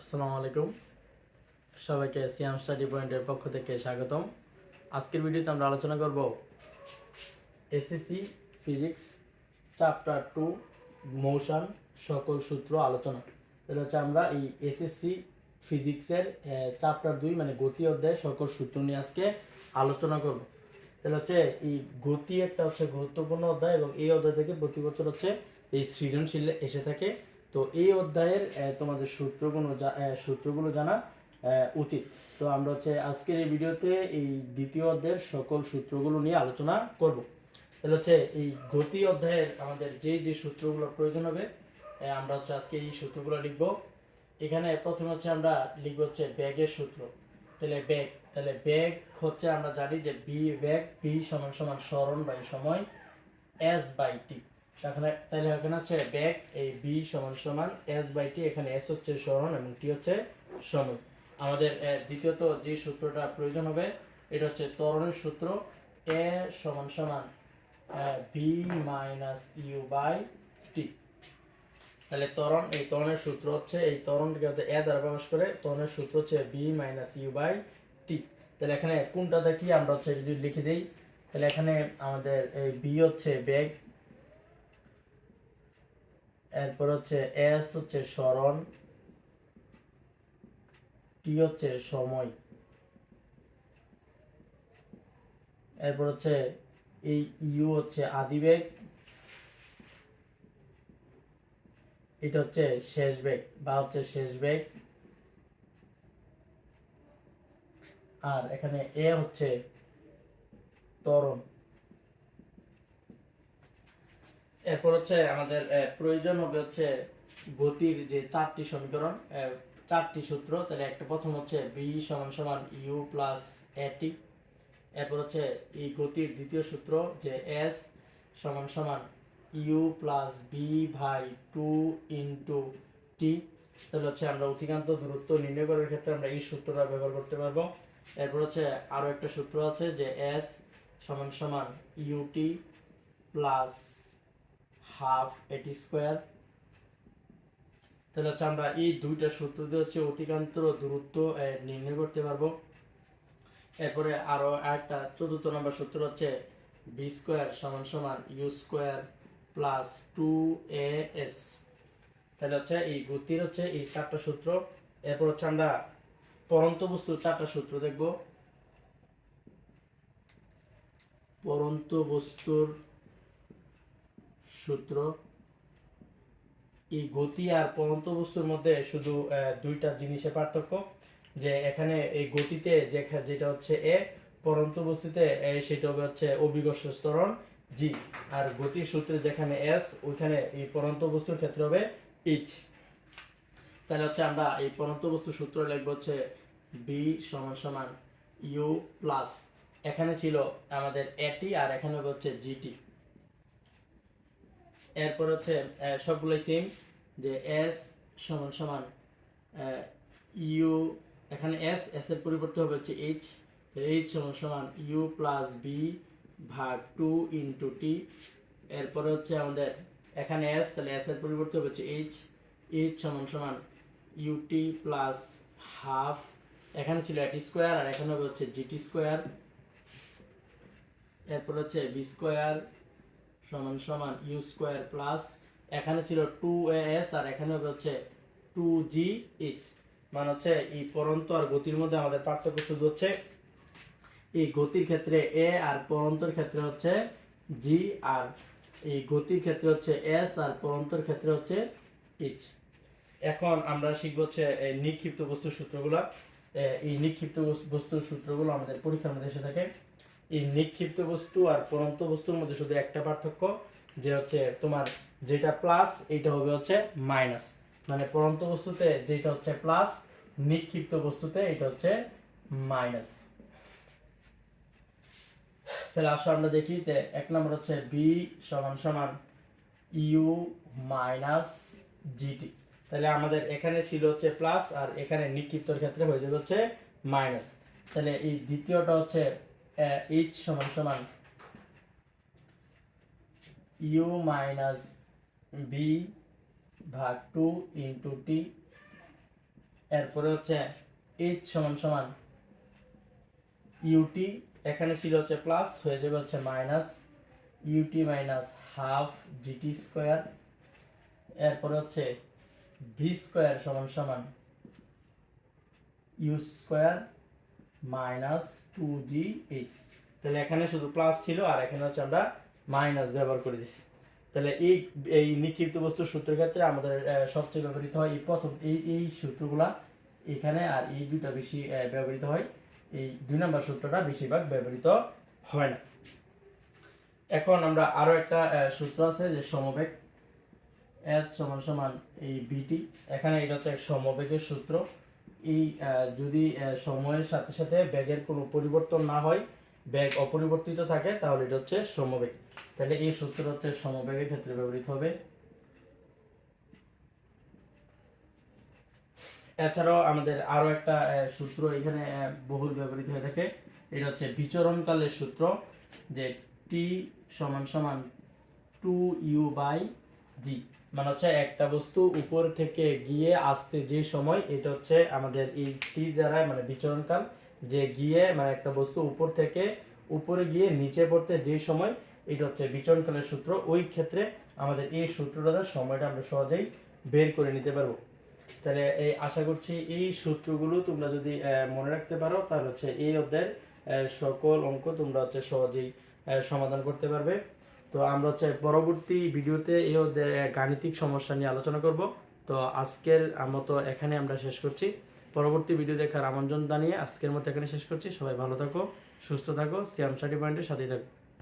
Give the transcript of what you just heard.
আসসালামু আলাইকুম। সবাইকে সিয়াম স্টাডি পয়েন্টের পক্ষ থেকে স্বাগতম। আজকের ভিডিওতে আমরা আলোচনা করব SSC physics chapter two, motion সকল সূত্র আলোচনা। এটা হচ্ছে আমরা এই এসএসসি ফিজিক্সের চ্যাপ্টার দুই মানে গতি অধ্যায় সকল সূত্র নিয়ে আজকে আলোচনা করব। এটা হচ্ছে এই গতি একটা হচ্ছে গুরুত্বপূর্ণ অধ্যায় এবং এই অধ্যায় থেকে প্রতি বছর হচ্ছে এই সৃজনশীল এসে থাকে। তো এই অধ্যায়ের তোমাদের সূত্রগুলো সূত্রগুলো জানা উচিত। তো আমরা হচ্ছে আজকের এই ভিডিওতে এই দ্বিতীয় অধ্যায়ের সকল সূত্রগুলো নিয়ে আলোচনা করব। তাহলে হচ্ছে এই গতি অধ্যায়ের আমাদের যে যে সূত্রগুলো প্রয়োজন হবে আমরা হচ্ছে আজকে এই সূত্রগুলো লিখব। এখানে প্রথমে হচ্ছে আমরা লিখব হচ্ছে ব্যাগের সূত্র। তাহলে ব্যাগ তাহলে ব্যাগ হচ্ছে আমরা জানি যে বি, ব্যাগ বি সমান সমান স্মরণ বাই সময়, এস বাই টি। এখানে তাহলে এখানে হচ্ছে ব্যাগ এই বি সমান সমান এস বাই টি এখানে এস হচ্ছে স্মরণ এবং টি হচ্ছে সময় আমাদের দ্বিতীয়ত যে সূত্রটা প্রয়োজন হবে, এটা হচ্ছে ত্বরণের সূত্র এ সমান সমান v minus u by t তাহলে ত্বরণ, এই ত্বরণের সূত্র হচ্ছে, এই ত্বরণটাকে হচ্ছে এ দ্বারা প্রকাশ করে, ত্বরণের সূত্র হচ্ছে v minus u by t তাহলে এখানে কোনটা দেখি আমরা হচ্ছে যদি লিখে দিই, তাহলে এখানে আমাদের এই বি হচ্ছে বেগ এরপর হচ্ছে এস হচ্ছে স্মরণ, টি হচ্ছে সময়। এরপর হচ্ছে এই ইউ হচ্ছে আদিবেগ, এটা হচ্ছে শেষ বেগ বা হচ্ছে শেষ বেগ আর এখানে এ হচ্ছে ত্বরণ। এরপর হচ্ছে আমাদের প্রয়োজন হবে হচ্ছে গতির যে চারটি সমীকরণ চারটি সূত্র। তাহলে একটা প্রথম হচ্ছে বি সমান সমান ইউ প্লাস এটি এরপর হচ্ছে এই গতির দ্বিতীয় সূত্র যে এস সমান সমান u plus v by two into t তাহলে হচ্ছে আমরা অতিকান্ত দূরত্ব নির্ণয় করার ক্ষেত্রে আমরা এই সূত্রটা ব্যবহার করতে পারব। এরপর হচ্ছে আরও একটা সূত্র আছে যে এস সমান সমান u t plus half a t square. তাহলে হচ্ছে আমরা এই দুইটা সূত্র দিয়ে হচ্ছে অতিকান্ত দূরত্ব নির্ণয় করতে পারব। এরপরে আরও একটা চতুর্থ নম্বর সূত্র হচ্ছে বি স্কোয়ার সমান সমান u square plus two a s. তাহলে হচ্ছে এই গতির হচ্ছে এই চারটা সূত্র। এরপর হচ্ছে আমরা পরন্ত বস্তুর চারটা সূত্র দেখব। পরন্ত বস্তুর সূত্র, এই গতি আর পরন্ত বস্তুর মধ্যে শুধু দুইটা জিনিসের পার্থক্য, যে এখানে এই গতিতে যেটা হচ্ছে এ, পরন্ত বস্তুতে সেটা হবে হচ্ছে অভিকর্ষ স্তরণ জি। আর গতির সূত্রে যেখানে এস, ওইখানে এই পরন্ত বস্তুর ক্ষেত্রে হবে এইচ। তাহলে হচ্ছে আমরা এই পরন্ত বস্তুর সূত্র লিখব হচ্ছে বি সমান সমান ইউ প্লাস। এখানে ছিল আমাদের এটি আর এখানে হচ্ছে জিটি। এরপর হচ্ছে সবগুলোই সেম যে এস সমান সমান ইউ এখানে এস এস এর পরিবর্তে হবে হচ্ছে এইচ এইচ সমান সমান ইউ প্লাস বি ভাগ টু ইন্টু টি এরপরে হচ্ছে আমাদের এখানে এস তাহলে এস এর পরিবর্তে হবে হচ্ছে এইচ এইচ সমান সমান ইউটি প্লাস হাফ এখানে ছিল এটি স্কোয়ার আর এখানে হবে হচ্ছে জিটি স্কোয়ার এরপর হচ্ছে বি স্কোয়ার সমান সমান ইউ স্কোয়ার প্লাস এখানে ছিল টু এস আর এখানে হচ্ছে টু জি এইচ মানে হচ্ছে এই পরন্ত আর গতির মধ্যে আমাদের পার্থক্য শুধু হচ্ছে এই গতির ক্ষেত্রে এ আর পরন্তর ক্ষেত্রে হচ্ছে জি আর এই গতির ক্ষেত্রে হচ্ছে এস আর পরন্তর ক্ষেত্রে হচ্ছে এইচ এখন আমরা শিখব হচ্ছে নিক্ষিপ্ত বস্তুর সূত্রগুলো। এই নিক্ষিপ্ত বস্তুর সূত্রগুলো আমাদের পরীক্ষার মধ্যে এসে থাকে। এই নিক্ষিপ্ত বস্তু আর পরন্ত বস্তুর মধ্যে শুধু একটা পার্থক্য, যে হচ্ছে তোমার যেটা প্লাস এইটা হবে হচ্ছে মাইনাস মানে পরন্ত বস্তুতে যেটা হচ্ছে প্লাস নিক্ষিপ্ত বস্তুতে এটা হচ্ছে মাইনাস তাহলে আসো আমরা দেখি যে এক নম্বর হচ্ছে বি সমান সমান ইউ মাইনাস জিটি তাহলে আমাদের এখানে ছিল হচ্ছে প্লাস আর এখানে নিক্ষিপ্তর ক্ষেত্রে হয়ে যাবে হচ্ছে মাইনাস তাহলে এই দ্বিতীয়টা হচ্ছে এইচ সমান সমান ইউ মাইনাস বি ভাগ টু ইন্টু টি এরপরে হচ্ছে এইচ সমান সমান ইউটি এখানে ছিল হচ্ছে প্লাস হয়ে যাবে হচ্ছে minus u t minus half g t square এরপরে হচ্ছে ভি স্কোয়ার সমান সমান u square minus two g h. তাহলে এখানে শুধু প্লাস ছিল আর এখানে হচ্ছে আমরা মাইনাস ব্যবহার করে দিছি। তাহলে এই এই নিক্ষিপ্ত বস্তুর সূত্রের ক্ষেত্রে আমাদের সবচেয়ে ব্যবহৃত হয় এই প্রথম, এই এই সূত্রগুলা এখানে আর এই দুটা বেশি ব্যবহৃত হয়। এই দুই নম্বর সূত্রটা বেশিরভাগ ব্যবহৃত হয় না। এখন আমরা আরও একটা সূত্র আছে যে সমবেগ এফ সমান সমান এই বিটি এখানে এটা হচ্ছে এক সমবেগের সূত্র। এই যদি সময়ের সাথে সাথে ব্যাগের কোনো পরিবর্তন না হয়, ব্যাগ অপরিবর্তিত থাকে, তাহলে এটা হচ্ছে সমবেগ। তাহলে এই সূত্র হচ্ছে সমবেগের ক্ষেত্রে ব্যবহৃত হবে। এছাড়াও আমাদের আরও একটা সূত্র এখানে বহুল ব্যবহৃত হয়ে থাকে। এটা হচ্ছে বিচরণকালের সূত্র, যে টি সমান সমান টু ইউ বাই জি মানে হচ্ছে একটা বস্তু উপর থেকে গিয়ে আসতে যে সময়, এটা হচ্ছে আমাদের এই টি দ্বারা মানে বিচরণকাল, যে গিয়ে মানে একটা বস্তু উপর থেকে উপরে গিয়ে নিচে পড়তে যে সময়, এটা হচ্ছে বিচরণকালের সূত্র। ওই ক্ষেত্রে আমাদের এই সূত্রটা সময়টা আমরা সহজেই বের করে নিতে পারব। তাহলে এই আশা করছি এই সূত্রগুলো তোমরা যদি মনে রাখতে পারো, তাহলে হচ্ছে এই অধ্যায়ের সকল অঙ্ক তোমরা হচ্ছে সহজেই সমাধান করতে পারবে। তো আমরা হচ্ছে পরবর্তী ভিডিওতে এই গাণিতিক সমস্যা নিয়ে আলোচনা করব। তো আজকের মতো এখানে আমরা শেষ করছি। পরবর্তী ভিডিও দেখার আমন্ত্রণ জানিয়ে আজকের মতো এখানে শেষ করছি। সবাই ভালো থাকো, সুস্থ থাকো সিয়াম স্টাডি পয়েন্টের সাথেই থাকো।